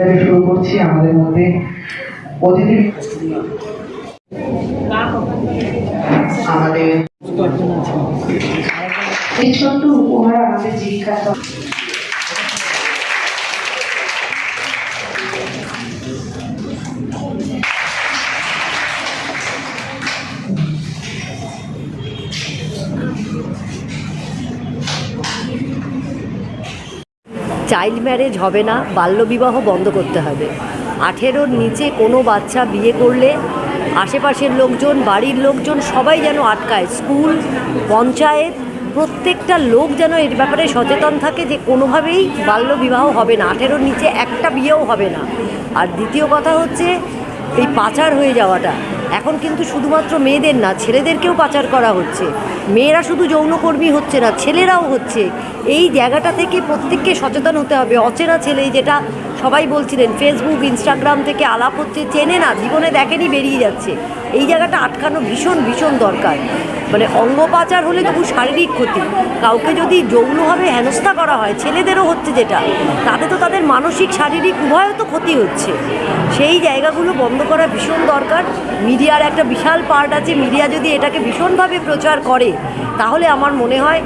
তাহলে শুরু করছি আমাদের মধ্যে অতিথি আমাদের ছোট্ট উপহার আমাদের জিজ্ঞাসা চাইল্ড ম্যারেজ হবে না, বাল্যবিবাহ বন্ধ করতে হবে। আঠেরোর নিচে কোনো বাচ্চা বিয়ে করলে আশেপাশের লোকজন, বাড়ির লোকজন সবাই যেন আটকায়। স্কুল, পঞ্চায়েত, প্রত্যেকটা লোক যেন এর ব্যাপারে সচেতন থাকে যে কোনোভাবেই বাল্যবিবাহ হবে না, আঠেরোর নিচে একটা বিয়েও হবে না। আর দ্বিতীয় কথা হচ্ছে, এই পাচার হয়ে যাওয়াটা। এখন কিন্তু শুধুমাত্র মেয়েদের না, ছেলেদেরকেও পাচার করা হচ্ছে। মেয়েরা শুধু যৌনকর্মী হচ্ছে না, ছেলেরাও হচ্ছে। এই জায়গাটা থেকে প্রত্যেককে সচেতন হতে হবে। অচেনা ছেলে যেটা সবাই বলছিলেন ফেসবুক ইনস্টাগ্রাম থেকে আলাপ হচ্ছে, চেনে না, জীবনে দেখেনি, বেরিয়ে যাচ্ছে। এই জায়গাটা আটকানো ভীষণ ভীষণ দরকার। মানে অঙ্গ পাচার হলে তবু শারীরিক ক্ষতি। কাউকে যদি যৌনভাবে হেনস্থা করা হয়, ছেলেদেরও হচ্ছে যেটা। তাতে তো তাদের মানসিক, শারীরিক উভয়ও তো ক্ষতি হচ্ছে। সেই জায়গাগুলো বন্ধ করা ভীষণ দরকার। মিডিয়ার একটা বিশাল পার্ট আছে। মিডিয়া যদি এটাকে ভীষণভাবে প্রচার করে, তাহলে আমার মনে হয়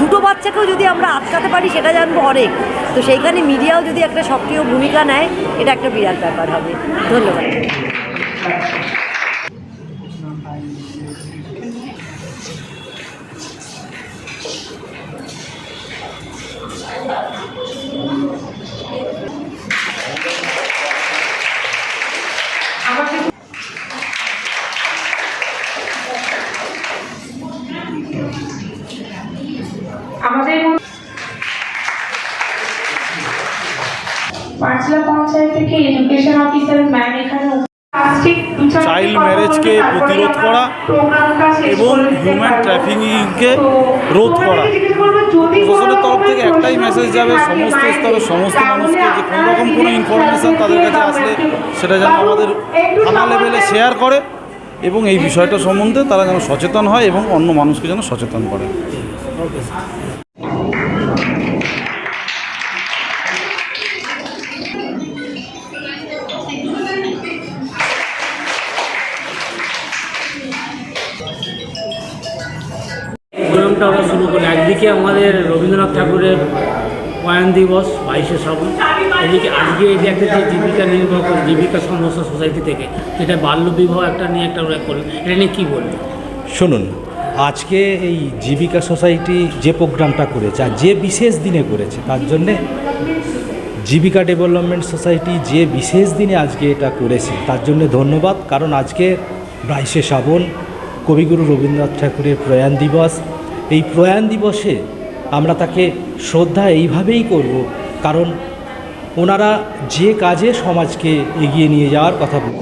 দুটো বাচ্চাকেও যদি আমরা আটকাতে পারি, সেটা জানব অনেক। তো সেইখানে মিডিয়াও যদি একটা সক্রিয় ভূমিকা নেয়, এটা একটা বিরাট ব্যাপার হবে। ধন্যবাদ। পাঁচলা পঞ্চায়েত থেকে এডুকেশন অফিসার ম্যাম এখানে চাইল্ড ম্যারেজকে প্রতিরোধ করা এবং হিউম্যান ট্রাফিকিংকে রোধ করা। প্রশাসনের তরফ থেকে একটাই মেসেজ যাবে সমস্ত স্তরে সমস্ত মানুষকে যে কোনো রকম কোনো ইনফরমেশান তাদের কাছে আসলে সেটা যেন আমাদের থানা লেভেলে শেয়ার করে এবং এই বিষয়টা সম্বন্ধে তারা যেন সচেতন হয় এবং অন্য মানুষকে যেন সচেতন করে। প্রোগ্রামটা আমরা শুরু করি একদিকে আমাদের রবীন্দ্রনাথ ঠাকুরের প্রয়াণ দিবস, বাইশে শ্রাবণ। এদিকে আজকে এই যে একটা যে জীবিকা নির্বাহ করে, জীবিকা সমস্যা সোসাইটি থেকে, যেটা বাল্যবিবাহ একটা নিয়ে একটা ওরা করলেন, এটা নিয়ে কী বলবেন? শুনুন, আজকে এই জীবিকা সোসাইটি যে প্রোগ্রামটা করেছে, আর যে বিশেষ দিনে করেছে, তার জন্যে জীবিকা ডেভেলপমেন্ট সোসাইটি যে বিশেষ দিনে আজকে এটা করেছে, তার জন্য ধন্যবাদ। কারণ আজকে বাইশে শ্রাবণ, কবিগুরু রবীন্দ্রনাথ ঠাকুরের প্রয়াণ দিবস এই প্রয়াণ দিবসে আমরা তাকে শ্রদ্ধা এইভাবেই করব, কারণ ওনারা যে কাজে সমাজকে এগিয়ে নিয়ে যাওয়ার কথা বল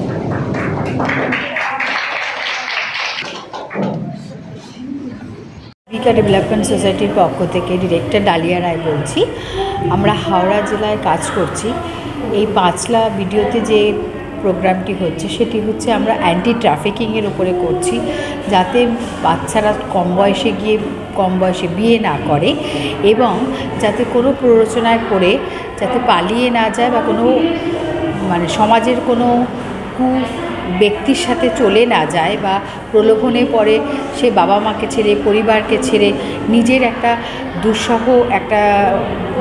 জীবিকা ডেভেলপমেন্ট সোসাইটির পক্ষ থেকে ডিরেক্টর ডালিয়া রায় বলছি, আমরা হাওড়া জেলায় কাজ করছি। এই পাঁচলা ভিডিওতে যে প্রোগ্রামটি হচ্ছে, সেটি হচ্ছে আমরা অ্যান্টি ট্রাফিকিংয়ের উপরে করছি, যাতে বাচ্চারা কম বয়সে গিয়ে, কম বয়সে বিয়ে না করে এবং যাতে কোনো প্ররোচনায় পড়ে, যাতে পালিয়ে না যায় বা কোনো মানে সমাজের কোনো কু ব্যক্তির সাথে চলে না যায় বা প্রলোভনে পড়ে, সে বাবা মাকে ছেড়ে, পরিবারকে ছেড়ে, নিজের একটা দুঃসহ একটা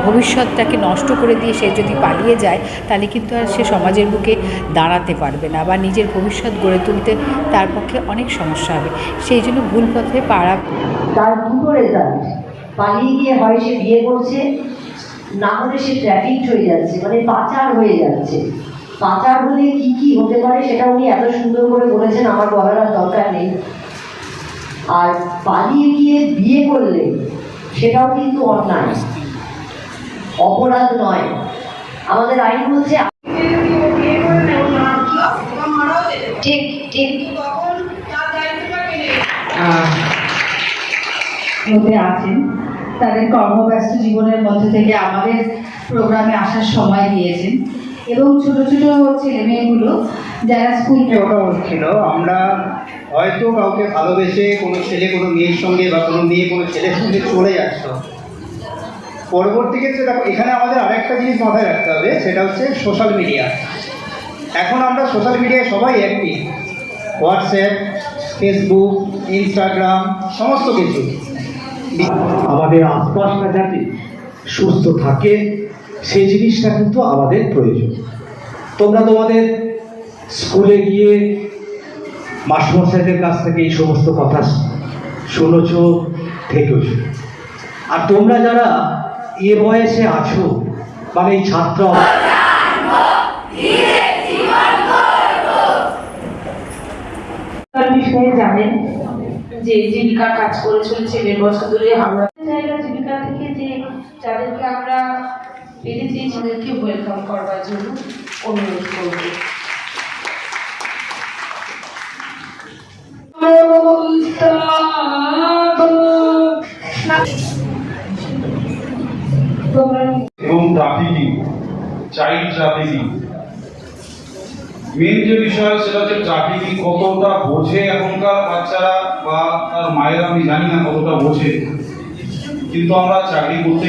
ভবিষ্যৎটাকে নষ্ট করে দিয়ে সে যদি পালিয়ে যায়, তাহলে কিন্তু আর সে সমাজের বুকে দাঁড়াতে পারবে না বা নিজের ভবিষ্যৎ গড়ে তুলতে তার পক্ষে অনেক সমস্যা হবে। সেই জন্য ভুল পথে পাড়া তার দুটো রেজাল্ট পালিয়ে গিয়ে হয় সে বিয়ে করছে, না হলে সে ট্র্যাফিক হয়ে যাচ্ছে মানে পাচার হয়ে যাচ্ছে। পাচার হলে কি কি হতে পারে সেটা উনি এত সুন্দর করে বলেছেন, আমার বলার আর দরকার নেই। আর পালিয়ে গিয়ে বিয়ে করলে সেটাও কিন্তু অন্যায়। অপরাধ নয়। আমাদের আইন বলছে আছেন। তাদের কর্মব্যস্ত জীবনের মধ্যে থেকে আমাদের প্রোগ্রামে আসার সময় দিয়েছেন। এবং ছোট ছোট ছেলে মেয়েগুলো যারা স্কুল ওটা হচ্ছিল আমরা হয়তো কাউকে ভালোবেসে কোনো ছেলে কোনো মেয়ের সঙ্গে বা কোনো মেয়ে কোনো ছেলের সঙ্গে চলে যাচ্ছ। পরবর্তী ক্ষেত্রে দেখো এখানে আমাদের আরেকটা জিনিস মাথায় রাখতে হবে সেটা হচ্ছে সোশ্যাল মিডিয়া এখন আমরা সোশ্যাল মিডিয়ায় সবাই অ্যাক্টিভ হোয়াটসঅ্যাপ ফেসবুক ইনস্টাগ্রাম সমস্ত কিছু। আমাদের আশপাশটা যাতে সুস্থ থাকে সেই জিনিসটা কিন্তু আমাদের প্রয়োজন। তোমরা তোমাদের স্কুলে গিয়ে মাস্টারমশাইদের কাছ থেকে এই সমস্ত কথা শুনেছ থেকেছ। আর তোমরা যারা এ বয়সে আছো মানে এই ছাত্র বিষয়ে জানেন যে জীবিকা কাজ করে চলেছে দেড় বছর ধরে হাওড়া জায়গা জীবিকা থেকে যে যাদেরকে আমরা পেরেছি তাদেরকে ওয়েলকাম করবার জন্য অনুরোধ করব। যে বিষয় কতটা বোঝে এখনকার বাচ্চারা বা তার মায়েরা আমি জানি না কতটা বোঝে। কিন্তু আমরা চাকরি করতে